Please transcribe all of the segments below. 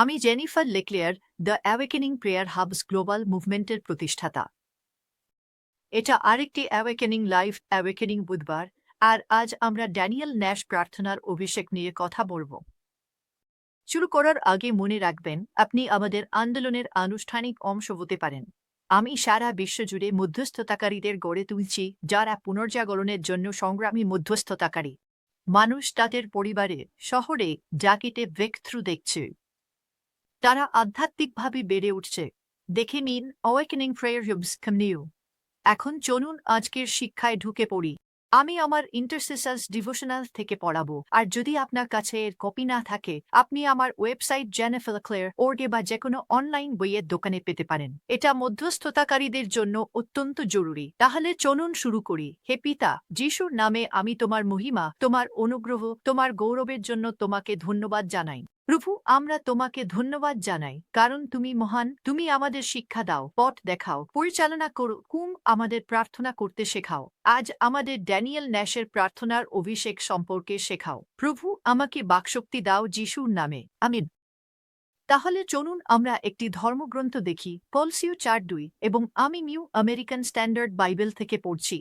আমি Jennifer LeClaire the awakening prayer hubs global মুভমেন্টের প্রতিষ্ঠাতা। এটা আরেকটি অ্যাওয়েকেনিং লাইভ অ্যাওয়েকেনিং বুধবার, আর আজ আমরা ড্যানিয়েল ন্যাশ প্রার্থনার অভিষেক নিয়ে কথা বলব। শুরু করার আগে মনে রাখবেন, আপনি আমাদের আন্দোলনের আনুষ্ঠানিক অংশ হতে পারেন। আমি সারা বিশ্বজুড়ে মধ্যস্থতাকারীদের গড়ে তুলছি, যারা পুনর্জাগরণের জন্য সংগ্রামী মধ্যস্থতাকারী। মানুষ তাদের পরিবারে, শহরে, জাকিটে ব্রেকথ্রু দেখছে। তারা আধ্যাত্মিকভাবে বেড়ে উঠছে। দেখে নিন অওয়েকেনিং প্রেয়ার হিউবস কমিউ এখন চলুন আজকের শিক্ষায় ঢুকে পড়ি। আমি আমার ইন্টারসেসাস ডিভোশনাল থেকে পড়াবো। আর যদি আপনার কাছে এর কপি না থাকে, আপনি আমার ওয়েবসাইট জেনেফেলক্লেয়ার ওর্গে বা যে কোনো অনলাইন বইয়ের দোকানে পেতে পারেন। এটা মধ্যস্থতাকারীদের জন্য অত্যন্ত জরুরি। তাহলে চলুন শুরু করি। হে পিতা, যিশুর নামে আমি তোমার মহিমা, তোমার অনুগ্রহ, তোমার গৌরবের জন্য তোমাকে ধন্যবাদ জানাই। প্রভু আমরা তোমাকে ধন্যবাদ জানাই, কারণ তুমি মহান, তুমি আমাদের শিক্ষা দাও, পথ দেখাও, পরিচালনা করো, কুম, আমাদের প্রার্থনা করতে শেখাও, আজ আমাদের ড্যানিয়েল ন্যাশের প্রার্থনার অভিষেক সম্পর্কে শেখাও, প্রভু, আমাকে বাকশক্তি দাও যিশুর নামে, আমিন। তাহলে চলুন আমরা একটি ধর্মগ্রন্থ দেখি, পলসিও চার দুই, এবং আমি নিউ আমেরিকান স্ট্যান্ডার্ড বাইবেল থেকে পড়ছি।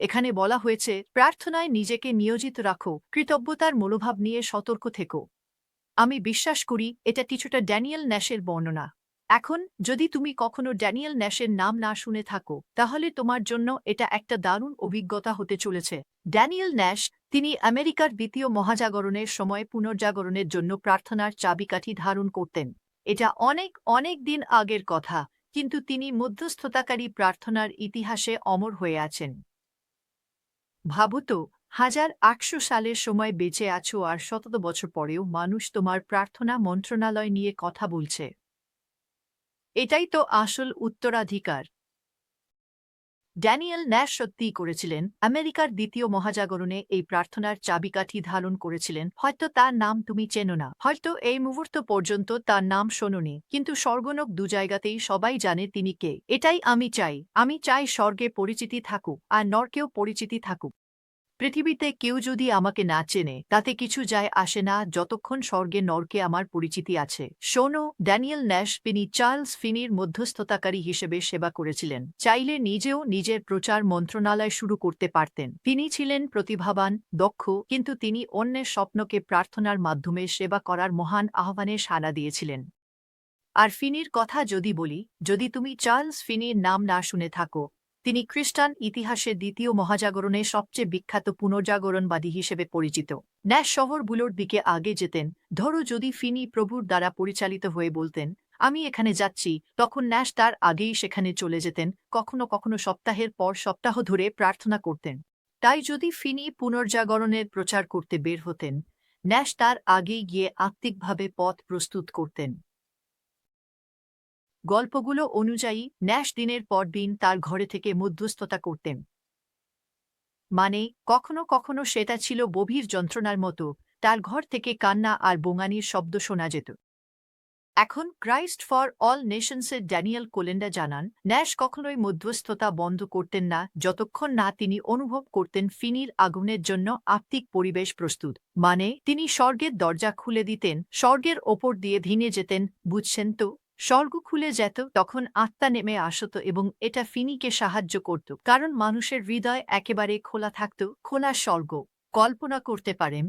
এখানে বলা হয়েছে, প্রার্থনায় নিজেকে নিয়োজিত রাখো, কৃতজ্ঞতার মনোভাব নিয়ে সতর্ক থেকো। আমি বিশ্বাস করি, এটা কিছুটা ড্যানিয়েল ন্যাশের বর্ণনা। এখন, যদি তুমি কখনো ড্যানিয়েল ন্যাশের নাম না শুনে থাকো, তাহলে তোমার জন্য এটা একটা দারুণ অভিজ্ঞতা হতে চলেছে। ড্যানিয়েল ন্যাশ, তিনি আমেরিকার দ্বিতীয় মহাজাগরণের সময় পুনর্জাগরণের জন্য প্রার্থনার চাবিকাঠি ধারণ করতেন। এটা অনেক অনেক দিন আগের কথা, কিন্তু তিনি মধ্যস্থতাকারী প্রার্থনার ইতিহাসে অমর হয়ে আছেন। ভাবুত হাজার আটশো সালের সময় বেঁচে আছো আর শতত বছর পরেও মানুষ তোমার প্রার্থনা মন্ত্রণালয় নিয়ে কথা বলছে। এটাই তো আসল উত্তরাধিকার। ড্যানিয়েল ন্যাশ সত্যিই করেছিলেন, আমেরিকার দ্বিতীয় মহাজাগরণে এই প্রার্থনার চাবিকাঠি ধারণ করেছিলেন। হয়তো তার নাম তুমি চেনো না, হয়তো এই মুহূর্ত পর্যন্ত তার নাম শোনোনি, কিন্তু স্বর্গনক দু জায়গাতেই সবাই জানে তিনি কে। এটাই আমি চাই আমি চাই স্বর্গে পরিচিতি থাকুক, আর নরকেও পরিচিতি থাকুক। পৃথিবীতে কেউ যদি আমাকে না চেনে, তাতে কিছু যায় আসে না, যতক্ষণ স্বর্গে নরকে আমার পরিচিতি আছে। শোনো, ড্যানিয়েল ন্যাশ তিনি চার্লস ফিনির মধ্যস্থতাকারী হিসেবে সেবা করেছিলেন। চাইলে নিজেও নিজের প্রচার মন্ত্রণালয় শুরু করতে পারতেন। তিনি ছিলেন প্রতিভাবান, দক্ষ, কিন্তু তিনি অন্যের স্বপ্নকে প্রার্থনার মাধ্যমে সেবা করার মহান আহ্বানে সাড়া দিয়েছিলেন। আর ফিনির কথা যদি বলি, যদি তুমি চার্লস ফিনির নাম না শুনে থাকো তিনি খ্রিস্টান ইতিহাসের দ্বিতীয় মহাজাগরণে সবচেয়ে বিখ্যাত পুনর্জাগরণবাদী হিসেবে পরিচিত। ন্যাশ শহরগুলোর দিকে আগে যেতেন, ধরো যদি ফিনি প্রভুর দ্বারা পরিচালিত হয়ে বলতেন, আমি এখানে যাচ্ছি। তখন ন্যাশ তার আগেই সেখানে চলে যেতেন, কখনো কখনো সপ্তাহের পর সপ্তাহ ধরে প্রার্থনা করতেন। তাই যদি ফিনি পুনর্জাগরণের প্রচার করতে বের হতেন ন্যাশ তার আগেই গিয়ে আত্মিকভাবে পথ প্রস্তুত করতেন। গল্পগুলো অনুযায়ী ন্যাশ দিনের পর দিন তার ঘরে থেকে মধ্যস্থতা করতেন। মানে কখনো কখনো সেটা ছিল গভীর যন্ত্রণার মতো, তার ঘর থেকে কান্না আর বোঙানির শব্দ শোনা যেত। এখন ক্রাইস্ট ফর অল নেশনসের ড্যানিয়েল কোলেন্ডা জানান, ন্যাশ কখনোই মধ্যস্থতা বন্ধ করতেন না, যতক্ষণ না তিনি অনুভব করতেন ফিনির আগুনের জন্য আত্মিক পরিবেশ প্রস্তুত। মানে তিনি স্বর্গের দরজা খুলে দিতেন, স্বর্গের ওপর দিয়ে ধিনে যেতেন, বুঝছেন তো? স্বর্গ খুলে যেত, তখন আত্মা নেমে আসত এবং এটা ফিনিকে সাহায্য করত। কারণ মানুষের হৃদয় একেবারে খোলা থাকত, খোলা স্বর্গ। কল্পনা করতে পারেন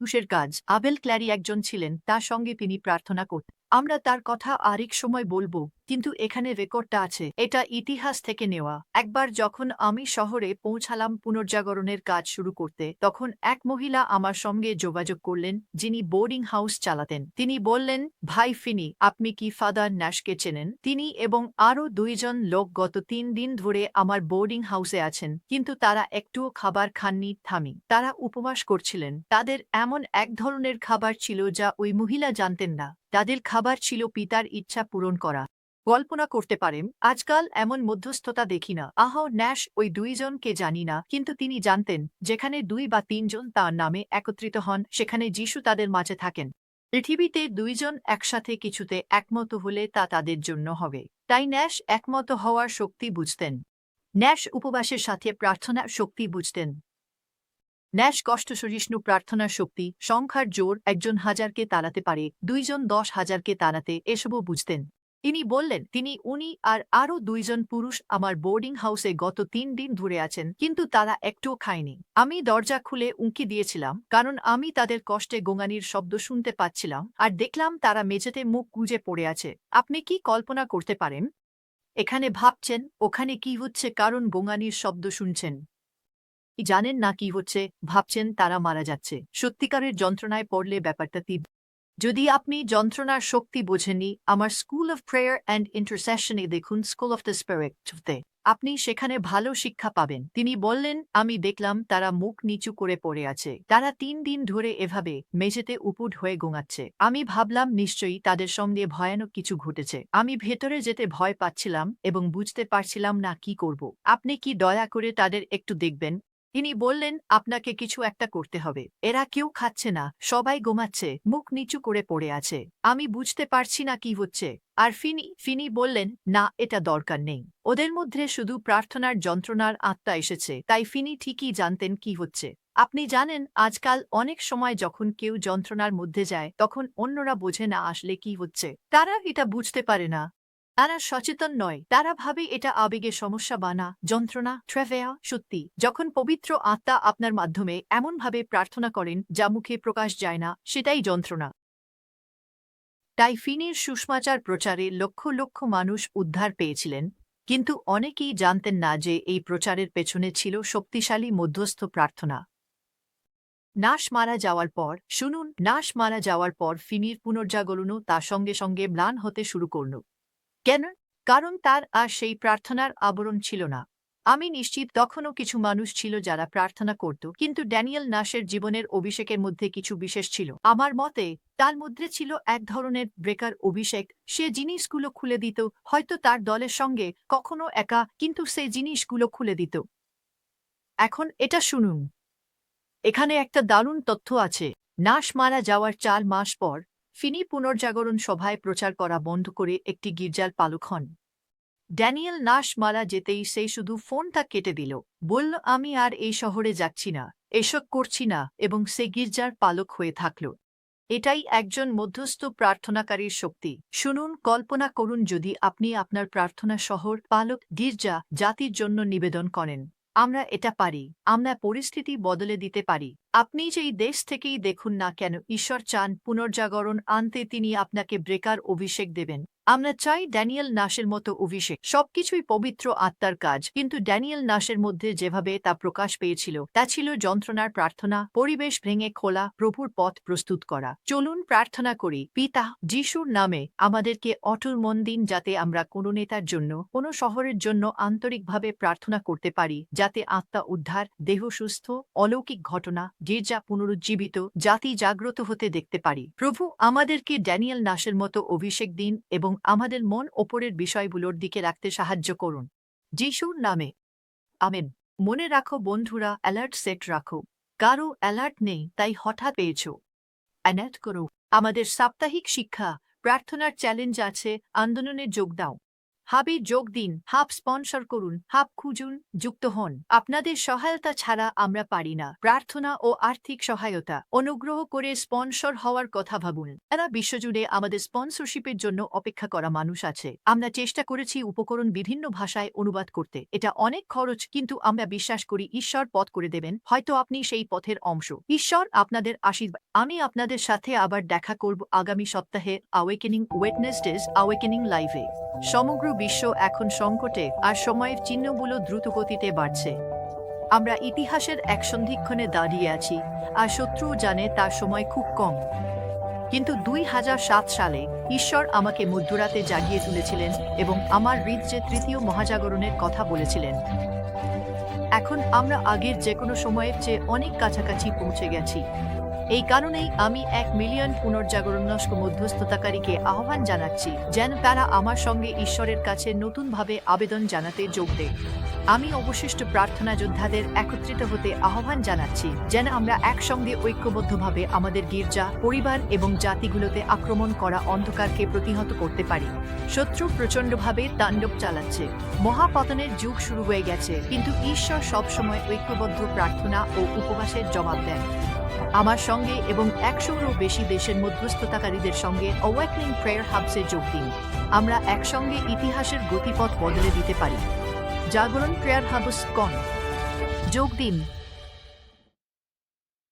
পুষের কাজ। আবেল ক্ল্যারি একজন ছিলেন, তার সঙ্গে তিনি প্রার্থনা করতেন। আমরা তার কথা আরেক সময় বলব, কিন্তু এখানে রেকর্ডটা আছে। এটা ইতিহাস থেকে নেওয়া। একবার যখন আমি শহরে পৌঁছালাম পুনর্জাগরণের কাজ শুরু করতে, তখন এক মহিলা আমার সঙ্গে যোগাযোগ করলেন, যিনি বোর্ডিং হাউস চালাতেন। তিনি বললেন, ভাই ফিনি, আপনি কি ফাদার ন্যাশকে চেনেন? তিনি এবং আরও দুইজন লোক গত তিন দিন ধরে আমার বোর্ডিং হাউসে আছেন, কিন্তু তারা একটুও খাবার খাননি, থামি। তারা উপবাস করছিলেন। তাদের এমন এক ধরনের খাবার ছিল যা ওই মহিলা জানতেন না। তাদের খাবার ছিল পিতার ইচ্ছা পূরণ করা। কল্পনা করতে পারেন, আজকাল এমন মধ্যস্থতা দেখি না। আহ, ন্যাশ, ওই দুইজনকে জানি না, কিন্তু তিনি জানতেন, যেখানে দুই বা তিনজন তার নামে একত্রিত হন, সেখানে যিশু তাদের মাঝে থাকেন। পৃথিবীতে দুইজন একসাথে কিছুতে একমত হলে তা তাদের জন্য হবে। তাই ন্যাশ একমত হওয়ার শক্তি বুঝতেন। ন্যাশ উপবাসের সাথে প্রার্থনার শক্তি বুঝতেন। ন্যাশ কষ্ট সহিষ্ণু প্রার্থনার শক্তি, সংখ্যার জোর একজন হাজারকে তাড়াতে পারে, দুইজন দশ হাজারকে তাড়াতে এসবও বুঝতেন। তিনি বললেন, তিনি, উনি আর আরও দুইজন পুরুষ আমার বোর্ডিং হাউসে গত তিন দিন ধরে আছেন, কিন্তু তারা একটুও খায়নি। আমি দরজা খুলে উঁকি দিয়েছিলাম, কারণ আমি তাদের কষ্টে গোঙানির শব্দ শুনতে পাচ্ছিলাম, আর দেখলাম তারা মেঝেতে মুখ গুজে পড়ে আছে। আপনি কি কল্পনা করতে পারেন? এখানে ভাবছেন, ওখানে কি হচ্ছে, কারণ গোঙানির শব্দ শুনছেন। জানেন না কি হচ্ছে, ভাবছেন তারা মারা যাচ্ছে। সত্যিকারের যন্ত্রণায় পড়লে ব্যাপারটা তীব্র। যদি আপনি যন্ত্রণার শক্তি বোঝেননি, আমার স্কুল অফ প্রেয়ার অ্যান্ড ইন্টারসেশনে দেখুন স্কুল অফ দ্য স্পিরিটতে আপনি সেখানে ভালো শিক্ষা পাবেন। তিনি বললেন, আমি দেখলাম তারা মুখ নিচু করে পড়ে আছে। তারা তিন দিন ধরে এভাবে মেঝেতে উপুট হয়ে গোঙাচ্ছে আমি ভাবলাম, নিশ্চয়ই তাদের সঙ্গে ভয়ানক কিছু ঘটেছে। আমি ভেতরে যেতে ভয় পাচ্ছিলাম এবং বুঝতে পারছিলাম না কি করব। আপনি কি দয়া করে তাদের একটু দেখবেন? তিনি বললেন, আপনাকে কিছু একটা করতে হবে। এরা কেউ খাচ্ছে না, সবাই গোমাচ্ছে মুখ নিচু করে পড়ে আছে। আমি বুঝতে পারছি না কি হচ্ছে। আর ফিনি ফিনি বললেন, না, এটা দরকার নেই। ওদের মধ্যে শুধু প্রার্থনার যন্ত্রণার আত্মা এসেছে, তাই ফিনি ঠিকই জানতেন কি হচ্ছে। আপনি জানেন, আজকাল অনেক সময় যখন কেউ যন্ত্রণার মধ্যে যায়, তখন অন্যরা বোঝে না আসলে কি হচ্ছে। তারা এটা বুঝতে পারে না। তারা সচেতন নয়। তারা ভাবে এটা আবেগের সমস্যা বানা, যন্ত্রণা ট্রেভেয়া সত্যি। যখন পবিত্র আত্মা আপনার মাধ্যমে এমনভাবে প্রার্থনা করেন যা মুখে প্রকাশ যায় না, সেটাই যন্ত্রণা। তাই ফিনির সুষমাচার প্রচারে লক্ষ লক্ষ মানুষ উদ্ধার পেয়েছিলেন, কিন্তু অনেকেই জানতেন না যে এই প্রচারের পেছনে ছিল শক্তিশালী মধ্যস্থ প্রার্থনা। নাশ মারা যাওয়ার পর, শুনুন, নাশ মারা যাওয়ার পর ফিনির পুনর্জাগরণও তার সঙ্গে সঙ্গে ম্লান হতে শুরু করল। কেন? কারণ তার আর সেই প্রার্থনার আবরণ ছিল না। আমি নিশ্চিত তখনও কিছু মানুষ ছিল যারা প্রার্থনা করত, কিন্তু ড্যানিয়েল নাশের জীবনের অভিষেকের মধ্যে কিছু বিশেষ ছিল। আমার মতে, তার মধ্যে ছিল এক ধরনের ব্রেকার অভিষেক। সে জিনিসগুলো খুলে দিত, হয়তো তার দলের সঙ্গে কখনো একা, কিন্তু সে জিনিসগুলো খুলে দিত। এখন এটা শুনুন। এখানে একটা দারুণ তথ্য আছে। নাশ মারা যাওয়ার চার মাস পর ফিনি পুনর্জাগরণ সভায় প্রচার করা বন্ধ করে একটি গির্জার পালক হন। ড্যানিয়েল নাশ মারা যেতেই সে শুধু ফোনটা কেটে দিল, বলল, আমি আর এই শহরে যাচ্ছি না, এসব করছি না, এবং সে গির্জার পালক হয়ে থাকল। এটাই একজন মধ্যস্থ প্রার্থনাকারীর শক্তি। শুনুন, কল্পনা করুন, যদি আপনি আপনার প্রার্থনা শহর, পালক, গির্জা, জাতির জন্য নিবেদন করেন। আমরা এটা পারি, আমরা পরিস্থিতি বদলে দিতে পারি। আপনি যেই দেশ থেকেই দেখুন না কেন, ঈশ্বর চান পুনর্জাগরণ আনতে তিনি আপনাকে ব্রেকার অভিষেক দেবেন। আমরা চাই ড্যানিয়েল নাশের মতো অভিষেক, সবকিছুই পবিত্র আত্মার কাজ। কিন্তু ড্যানিয়েল নাশের মধ্যে যেভাবে তা প্রকাশ পেয়েছিল, তা ছিল যন্ত্রণার প্রার্থনা, পরিবেশ ভেঙে খোলা, প্রভুর পথ প্রস্তুত করা। চলুন প্রার্থনা করি, পিতা, যিশুর নামে আমাদেরকে অটল মন দিন যাতে আমরা কোনো নেতার জন্য, কোনো শহরের জন্য আন্তরিকভাবে প্রার্থনা করতে পারি, যাতে আত্মা উদ্ধার, দেহ সুস্থ, অলৌকিক ঘটনা গির্জা পুনরুজ্জীবিত, জাতি জাগ্রত হতে দেখতে পারি। প্রভু, আমাদেরকে ড্যানিয়েল নাশের মতো অভিষেক দিন এবং আমাদের মন ওপরের বিষয়গুলোর দিকে রাখতে সাহায্য করুন। যিশুর নামে। আমেন। মনে রাখো বন্ধুরা, অ্যালার্ট সেট রাখো। কারও অ্যালার্ট নেই, তাই হঠাৎ পেয়েছ। অ্যানার্ট করো। আমাদের সাপ্তাহিক শিক্ষা, প্রার্থনার চ্যালেঞ্জ আছে, আন্দোলনে যোগ দাও। হাবে যোগ দিন, হাব স্পন্সর করুন, হাব খুঁজুন, যুক্ত হন। আপনাদের সহায়তা ছাড়া আমরা পারি না। প্রার্থনা ও আর্থিক সহায়তা। অনুগ্রহ করে স্পন্সর হওয়ার কথা ভাবুন। এরা বিশ্বজুড়ে আমাদের স্পন্সরশিপের জন্য অপেক্ষা করা মানুষ আছে। আমরা চেষ্টা করেছি উপকরণ বিভিন্ন ভাষায় অনুবাদ করতে। এটা অনেক খরচ, কিন্তু আমরা বিশ্বাস করি ঈশ্বর পথ করে দেবেন, হয়তো আপনি সেই পথের অংশ। ঈশ্বর আপনাদের আশীর্বাদ। আমি আপনাদের সাথে আবার দেখা করব আগামী সপ্তাহে আওয়েকেনিং ওয়েটনেসডেজ আওয়েকেনিং লাইভে সমগ্র বিশ্ব এখন সংকটে আর সময়ের চিহ্নগুলো দ্রুতগতিতে বাড়ছে। আমরা ইতিহাসের এক সন্ধিক্ষণে দাঁড়িয়ে আছি, আর শত্রুও জানে তার সময় খুব কম। কিন্তু দুই হাজার সাত সালে ঈশ্বর আমাকে মধ্যরাতে জাগিয়ে তুলেছিলেন এবং আমার হৃদ যে তৃতীয় মহাজাগরণের কথা বলেছিলেন। এখন আমরা আগের যে কোনো সময়ের চেয়ে অনেক কাছাকাছি পৌঁছে গেছি। এই কারণেই আমি এক মিলিয়ন পুনর্জাগরণস্ক মধ্যস্থতাকারীকে আহ্বান জানাচ্ছি যেন তারা আমার সঙ্গে ঈশ্বরের কাছে নতুনভাবে আবেদন জানাতে যোগ দেয়। আমি অবশিষ্ট প্রার্থনা যোদ্ধাদের একত্রিত হতে আহ্বান জানাচ্ছি যেন আমরা একসঙ্গে ঐক্যবদ্ধভাবে আমাদের গির্জা, পরিবার এবং জাতিগুলোতে আক্রমণ করা অন্ধকারকে প্রতিহত করতে পারি। শত্রু প্রচণ্ডভাবে তাণ্ডব চালাচ্ছে। মহাপতনের যুগ শুরু হয়ে গেছে, কিন্তু ঈশ্বর সবসময় ঐক্যবদ্ধ প্রার্থনা ও উপবাসের জবাব দেন। আমার সঙ্গে এবং একশোরও বেশি দেশের মধ্যস্থতাকারীদের সঙ্গে অওয়াকলিং প্রেয়ার হাবসে যোগ দিন। আমরা একসঙ্গে ইতিহাসের গতিপথ বদলে দিতে পারি। জাগরণ প্রেয়ার হাবস কন। যোগ দিন।